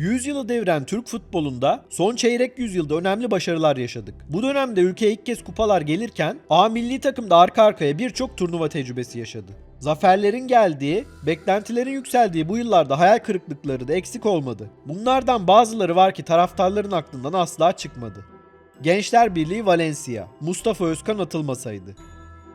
Yüzyılı deviren Türk futbolunda son çeyrek yüzyılda önemli başarılar yaşadık. Bu dönemde ülkeye ilk kez kupalar gelirken A milli takım da arka arkaya birçok turnuva tecrübesi yaşadı. Zaferlerin geldiği, beklentilerin yükseldiği bu yıllarda hayal kırıklıkları da eksik olmadı. Bunlardan bazıları var ki taraftarların aklından asla çıkmadı. Gençler Birliği Valencia, Mustafa Özkan atılmasaydı.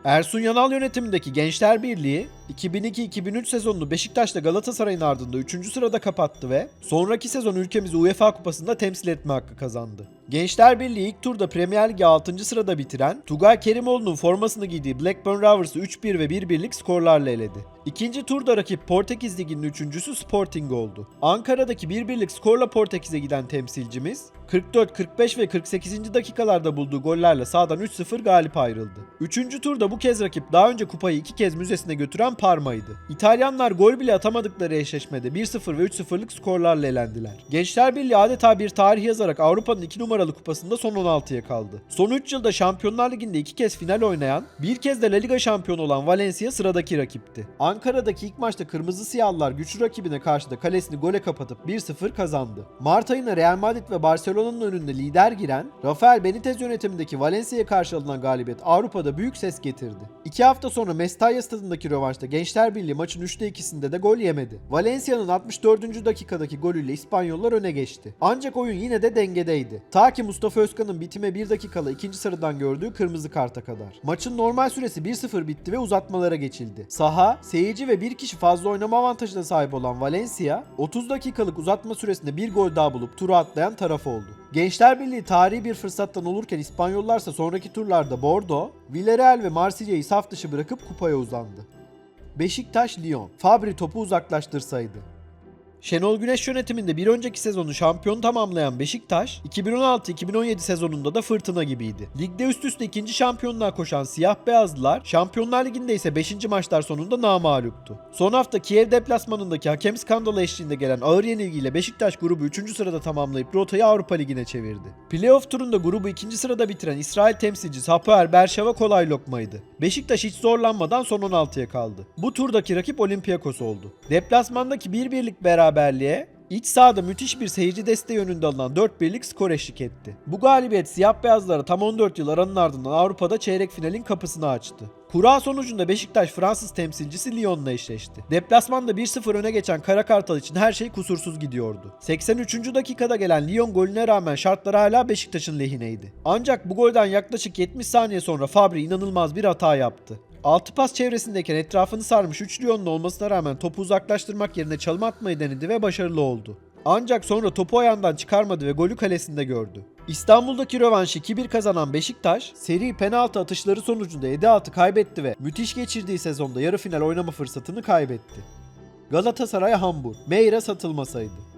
Ersun Yanal yönetimindeki Gençler Birliği 2002-2003 sezonunu Beşiktaş'ta Galatasaray'ın ardında 3. sırada kapattı ve sonraki sezon ülkemizi UEFA Kupası'nda temsil etme hakkı kazandı. Gençler Birliği ilk turda Premier Ligi 6. sırada bitiren Tugay Kerimoğlu'nun formasını giydiği Blackburn Rovers'ı 3-1 ve 1-1'lik skorlarla eledi. İkinci turda rakip Portekiz Ligi'nin üçüncüsü Sporting oldu. Ankara'daki 1-1'lik skorla Portekiz'e giden temsilcimiz 44, 45 ve 48. dakikalarda bulduğu gollerle sahadan 3-0 galip ayrıldı. Üçüncü turda bu kez rakip daha önce kupayı iki kez müzesine götüren Parma'ydı. İtalyanlar gol bile atamadıkları eşleşmede 1-0 ve 3-0'lık skorlarla elendiler. Gençler Birliği adeta bir tarih yazarak Avrupa'nın 2 numaralı kupasında son 16'ya kaldı. Son 3 yılda Şampiyonlar Ligi'nde 2 kez final oynayan, bir kez de La Liga şampiyonu olan Valencia sıradaki rakipti. Ankara'daki ilk maçta Kırmızı Siyahlılar güçlü rakibine karşı da kalesini gole kapatıp 1-0 kazandı. Mart ayında Real Madrid ve Barcelona'nın önünde lider giren, Rafael Benitez yönetimindeki Valencia'ya karşı alınan galibiyet Avrupa'da büyük ses getirdi. İki hafta sonra Mestalla stadındaki rövanşta Gençler Birliği maçın 3'te 2'sinde de gol yemedi. Valencia'nın 64. dakikadaki golüyle İspanyollar öne geçti. Ancak oyun yine de dengedeydi. Ta ki Mustafa Özkan'ın bitime 1 dakikala ikinci sarıdan gördüğü kırmızı karta kadar. Maçın normal süresi 1-0 bitti ve uzatmalara geçildi. Saha, seyirci ve bir kişi fazla oynama avantajına sahip olan Valencia, 30 dakikalık uzatma süresinde bir gol daha bulup turu atlayan taraf oldu. Gençler Birliği tarihi bir fırsattan olurken İspanyollarsa sonraki turlarda Bordeaux, Villarreal ve Marsilya'yı saf dışı bırakıp kupaya uzandı. Beşiktaş Lyon, Fabri topu uzaklaştırsaydı. Şenol Güneş yönetiminde bir önceki sezonu şampiyon tamamlayan Beşiktaş, 2016-2017 sezonunda da fırtına gibiydi. Ligde üst üste ikinci şampiyonluğa koşan siyah beyazlılar, Şampiyonlar Ligi'nde ise 5. maçlar sonunda namağluptu. Son hafta Kiev deplasmanındaki hakem skandalı eşliğinde gelen ağır yenilgiyle Beşiktaş grubu 3. sırada tamamlayıp rotayı Avrupa Ligi'ne çevirdi. Playoff turunda grubu 2. sırada bitiren İsrail temsilcisi Hapoel Berşeva kolay lokmaydı. Beşiktaş hiç zorlanmadan son 16'ya kaldı. Bu turdaki rakip Olympiakos oldu. Deplasmandaki 1-1'lik beraberliğe İç sahada müthiş bir seyirci desteği yönünde alınan 4-1'lik skor eşlik etti. Bu galibiyet siyah beyazlara tam 14 yıl aranın ardından Avrupa'da çeyrek finalin kapısını açtı. Kura sonucunda Beşiktaş Fransız temsilcisi Lyon'la eşleşti. Deplasmanda 1-0 öne geçen Kara Kartal için her şey kusursuz gidiyordu. 83. dakikada gelen Lyon golüne rağmen şartlar hala Beşiktaş'ın lehineydi. Ancak bu golden yaklaşık 70 saniye sonra Fabri inanılmaz bir hata yaptı. Altı pas çevresindeyken etrafını sarmış 3 Lyon'lu olmasına rağmen topu uzaklaştırmak yerine çalım atmayı denedi ve başarılı oldu. Ancak sonra topu ayağından çıkarmadı ve golü kalesinde gördü. İstanbul'daki rövanşı 2-1 kazanan Beşiktaş, seri penaltı atışları sonucunda Edeat'ı kaybetti ve müthiş geçirdiği sezonda yarı final oynama fırsatını kaybetti. Galatasaray Hamburg, Meyre satılmasaydı.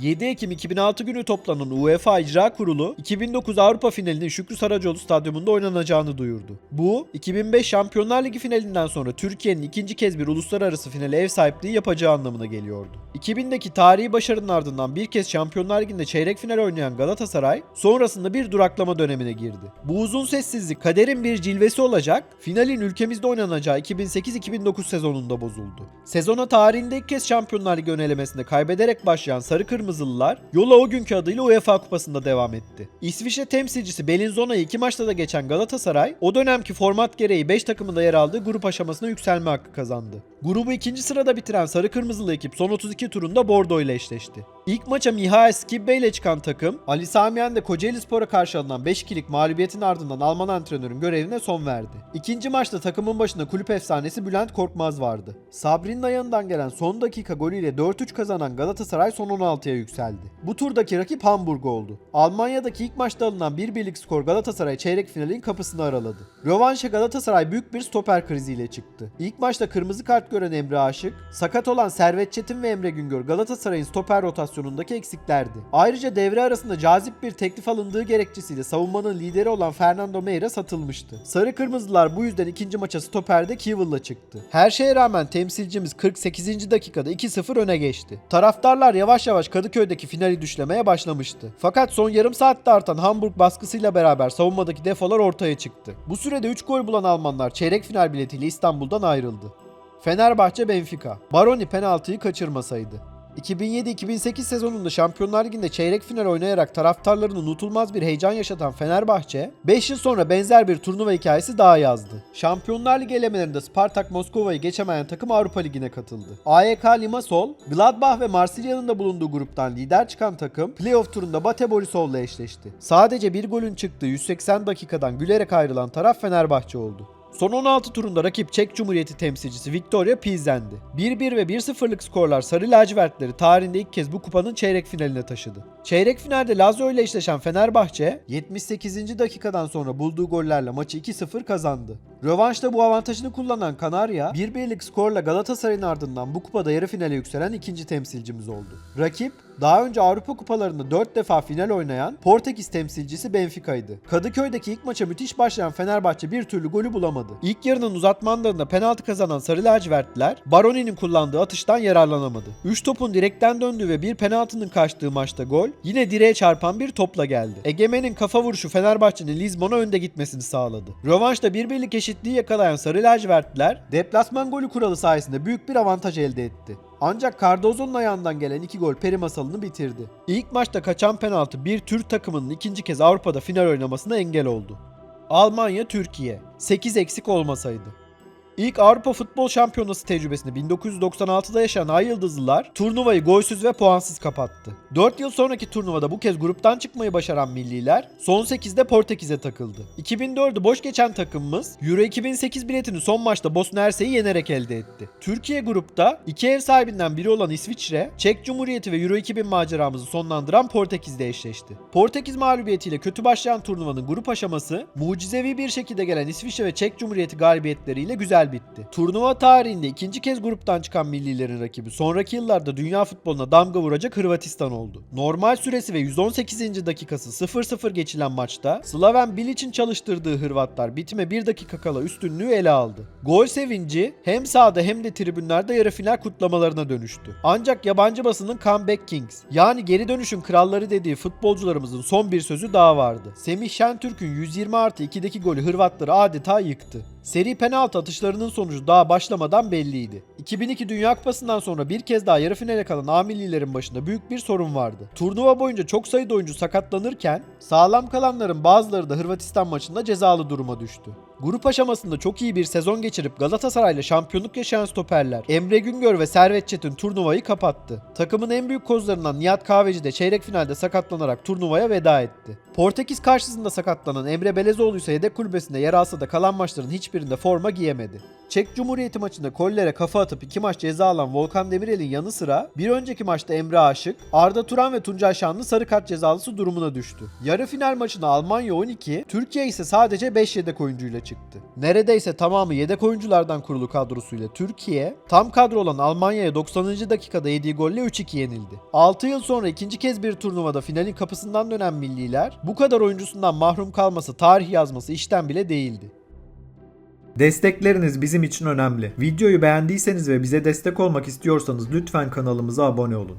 7 Ekim 2006 günü toplanan UEFA İcra Kurulu 2009 Avrupa finalinin Şükrü Saracoğlu Stadyumunda oynanacağını duyurdu. Bu 2005 Şampiyonlar Ligi finalinden sonra Türkiye'nin ikinci kez bir uluslararası finale ev sahipliği yapacağı anlamına geliyordu. 2000'deki tarihi başarının ardından bir kez Şampiyonlar Ligi'nde çeyrek final oynayan Galatasaray sonrasında bir duraklama dönemine girdi. Bu uzun sessizlik kaderin bir cilvesi olacak, finalin ülkemizde oynanacağı 2008-2009 sezonunda bozuldu. Sezona tarihinde ilk kez Şampiyonlar Ligi önelemesinde kaybederek başlayan Sarı Kırmızılılar yola o günkü adıyla UEFA Kupası'nda devam etti. İsviçre temsilcisi Bellinzona'yı iki maçta da geçen Galatasaray o dönemki format gereği 5 takımında yer aldığı grup aşamasına yükselme hakkı kazandı. Grubu ikinci sırada bitiren Sarı Kırmızılı ekip son 32 turunda Bordeaux ile eşleşti. İlk maça Mihail Skibbe ile çıkan takım Ali Samiyen de Kocaeli Spor'a karşı alınan 5-2'lik mağlubiyetin ardından Alman antrenörün görevine son verdi. İkinci maçta takımın başında kulüp efsanesi Bülent Korkmaz vardı. Sabri'nin ayağından gelen son dakika golüyle 4-3 kazanan Galatasaray son 16'ya yükseldi. Bu turdaki rakip Hamburg oldu. Almanya'daki ilk maçta alınan 1-1'lik skor Galatasaray çeyrek finalin kapısını araladı. Rövanşa Galatasaray büyük bir stoper kriziyle çıktı. İlk maçta kırmızı kart gören Emre Aşık, sakat olan Servet Çetin ve Emre Güngör Galatasaray'ın stoper rotasyonundaki eksiklerdi. Ayrıca devre arasında cazip bir teklif alındığı gerekçesiyle savunmanın lideri olan Fernando Meira satılmıştı. Sarı Kırmızılar bu yüzden ikinci maça stoperde Kivill'la çıktı. Her şeye rağmen temsilcimiz 48. dakikada 2-0 öne geçti. Taraftarlar yavaş yavaş Kadıköy'deki finali düşlemeye başlamıştı. Fakat son yarım saatte artan Hamburg baskısıyla beraber savunmadaki defolar ortaya çıktı. Bu sürede 3 gol bulan Almanlar çeyrek final biletiyle İstanbul'dan ayrıldı. Fenerbahçe Benfica. Baroni penaltıyı kaçırmasaydı. 2007-2008 sezonunda Şampiyonlar Ligi'nde çeyrek final oynayarak taraftarlarını unutulmaz bir heyecan yaşatan Fenerbahçe, 5 yıl sonra benzer bir turnuva hikayesi daha yazdı. Şampiyonlar Ligi elemelerinde Spartak Moskova'yı geçemeyen takım Avrupa Ligi'ne katıldı. AEK Limassol, Gladbach ve Marsilya'nın da bulunduğu gruptan lider çıkan takım playoff turunda Bate Borisov'la eşleşti. Sadece bir golün çıktığı 180 dakikadan gülerek ayrılan taraf Fenerbahçe oldu. Son 16 turunda rakip Çek Cumhuriyeti temsilcisi Victoria Pilsen'di. 1-1 ve 1-0'lık skorlar Sarı Lacivertleri tarihinde ilk kez bu kupanın çeyrek finaline taşıdı. Çeyrek finalde Lazio ile eşleşen Fenerbahçe 78. dakikadan sonra bulduğu gollerle maçı 2-0 kazandı. Rövanşta bu avantajını kullanan Kanarya 1-1'lik skorla Galatasaray'ın ardından bu kupada yarı finale yükselen ikinci temsilcimiz oldu. Rakip daha önce Avrupa kupalarında 4 defa final oynayan Portekiz temsilcisi Benfica'ydı. Kadıköy'deki ilk maça müthiş başlayan Fenerbahçe bir türlü golü bulamadı. İlk yarının uzatmalarında penaltı kazanan Sarı Lacivertliler Baroni'nin kullandığı atıştan yararlanamadı. 3 topun direkten döndüğü ve bir penaltının kaçtığı maçta gol yine direğe çarpan bir topla geldi. Egemen'in kafa vuruşu Fenerbahçe'nin Lizbon'a önde gitmesini sağladı. Rövanşta bir birlik eşitliği yakalayan Sarı Lacivertliler deplasman golü kuralı sayesinde büyük bir avantaj elde etti. Ancak Cardozo'nun ayağından gelen iki gol peri masalını bitirdi. İlk maçta kaçan penaltı bir Türk takımının ikinci kez Avrupa'da final oynamasına engel oldu. Almanya Türkiye 8 eksik olmasaydı. İlk Avrupa Futbol Şampiyonası tecrübesini 1996'da yaşayan Ay Yıldızlılar turnuvayı golsüz ve puansız kapattı. 4 yıl sonraki turnuvada bu kez gruptan çıkmayı başaran milliler son 8'de Portekiz'e takıldı. 2004'ü boş geçen takımımız Euro 2008 biletini son maçta Bosna Hersek'i yenerek elde etti. Türkiye grupta iki ev sahibinden biri olan İsviçre, Çek Cumhuriyeti ve Euro 2000 maceramızı sonlandıran Portekiz'le eşleşti. Portekiz mağlubiyetiyle kötü başlayan turnuvanın grup aşaması mucizevi bir şekilde gelen İsviçre ve Çek Cumhuriyeti galibiyetleriyle güzel bitti. Turnuva tarihinde ikinci kez gruptan çıkan millilerin rakibi sonraki yıllarda dünya futboluna damga vuracak Hırvatistan oldu. Normal süresi ve 118. dakikası 0-0 geçilen maçta Slaven Bilic'in çalıştırdığı Hırvatlar bitime 1 dakika kala üstünlüğü ele aldı. Gol sevinci hem sahada hem de tribünlerde yarı final kutlamalarına dönüştü. Ancak yabancı basının comeback kings yani geri dönüşün kralları dediği futbolcularımızın son bir sözü daha vardı. Semih Şentürk'ün 120 artı 2'deki golü Hırvatları adeta yıktı. Seri penaltı atışlarının sonucu daha başlamadan belliydi. 2002 Dünya Kupası'ndan sonra bir kez daha yarı finale kalan A başında büyük bir sorun vardı. Turnuva boyunca çok sayıda oyuncu sakatlanırken sağlam kalanların bazıları da Hırvatistan maçında cezalı duruma düştü. Grup aşamasında çok iyi bir sezon geçirip Galatasaray'la şampiyonluk yaşayan stoperler Emre Güngör ve Servet Çetin turnuvayı kapattı. Takımın en büyük kozlarından Nihat Kahveci de çeyrek finalde sakatlanarak turnuvaya veda etti. Portekiz karşısında sakatlanan Emre Belezoğlu ise yedek kulübesinde yer alsa da kalan maçların hiçbirinde forma giyemedi. Çek Cumhuriyeti maçında kollere kafa atıp iki maç ceza alan Volkan Demirel'in yanı sıra bir önceki maçta Emre Aşık, Arda Turan ve Tuncay Şanlı sarı kart cezalısı durumuna düştü. Yarı final maçına Almanya 12, Türkiye ise sadece 5 yedek oyuncuyla çıktı. Neredeyse tamamı yedek oyunculardan kurulu kadrosuyla Türkiye, tam kadro olan Almanya'ya 90. dakikada yediği golle 3-2 yenildi. 6 yıl sonra ikinci kez bir turnuvada finalin kapısından dönen milliler bu kadar oyuncusundan mahrum kalması tarih yazması işten bile değildi. Destekleriniz bizim için önemli. Videoyu beğendiyseniz ve bize destek olmak istiyorsanız lütfen kanalımıza abone olun.